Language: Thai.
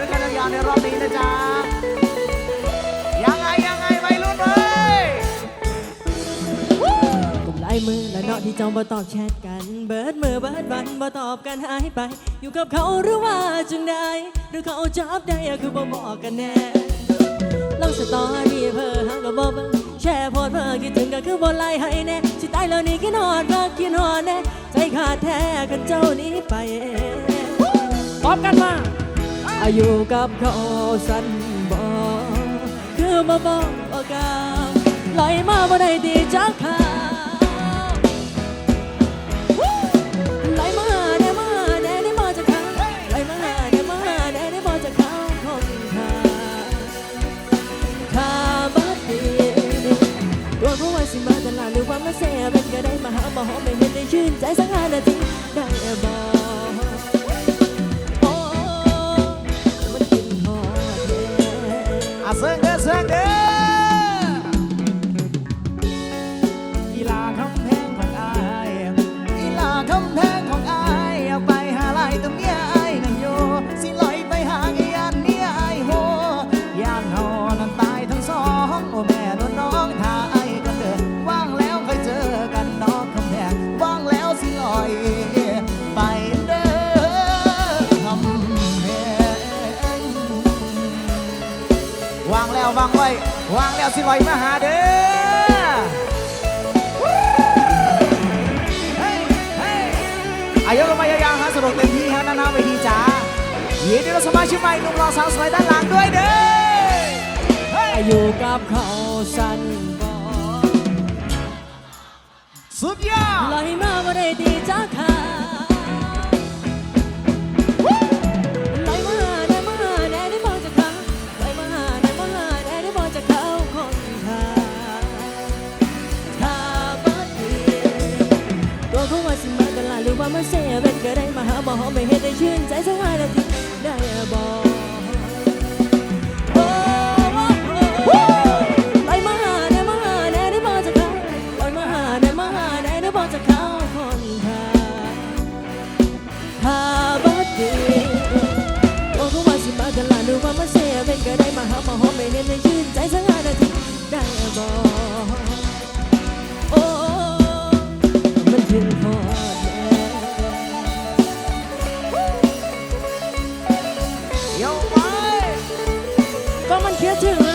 ด้วยกันยาวในรอบนี้นะจ๊ะ ยังไงยังไงไปรุ่นเลยกลุ่มล่ยมือและเนาะที่จ้งมาตอบแชทกัน เบิดมือเบิดวันมาตอบกันหายไป อยู่กับเขาหรือว่าจึงได้ หรือเขาจับได้อะคือบ่บอกกันแน่ลองสตอรี่เพ้อหาก็บ่เบิ่งแชร์โพสเพ้อคิดถึงก็คือบ่ไล่ให้แน่สิตายแล้วนี่กินหอดเพ้อกินหอนแน่ใจขาดแท้กันเจ้านี้ไปพร้อมกันมา อายุกับเขาสั้นบ่คือมาบอกว่ากับลมาบ่ได้ดีจักข่าวลมาแน่มาแน่ได้มาจากเขาลมาแน่มาแน่ได้มาจากเขาของข้าข้าบัดดีตัวเขาว่าสิมาตลาดหรือว่ามาเสียเป็นก็ได้มาหามาหอมไม่เห็นได้ชื่นใจสักห้านาทีได้บ ซิ วางแล้ววางไว้ วางแล้วสิลอยมาหาเด้อเฮ้ยเฮ้ยอายกลงมายาวๆฮะสนุกเต็มที่ฮะด้านหน้าเวทีจ้ายินดีต้อนรับสมาชิกใหม่หนุ่มรอสาวสวยด้านหลังด้วยเด้อเฮ้ยอายุกับเขาสั้นบ่สุดยอดลอยมาบ่ได้ดีจ้าค่ะ ว่ามันเสียเป็นก็ได้มาหาหมอไม่เห็นได้ชื่นใจสักวันละทีได้บอกกันลาดูว่ามาเสียเป็นก็ได้มาหาหมอไม่เห็นได้ Komm und hier zurück.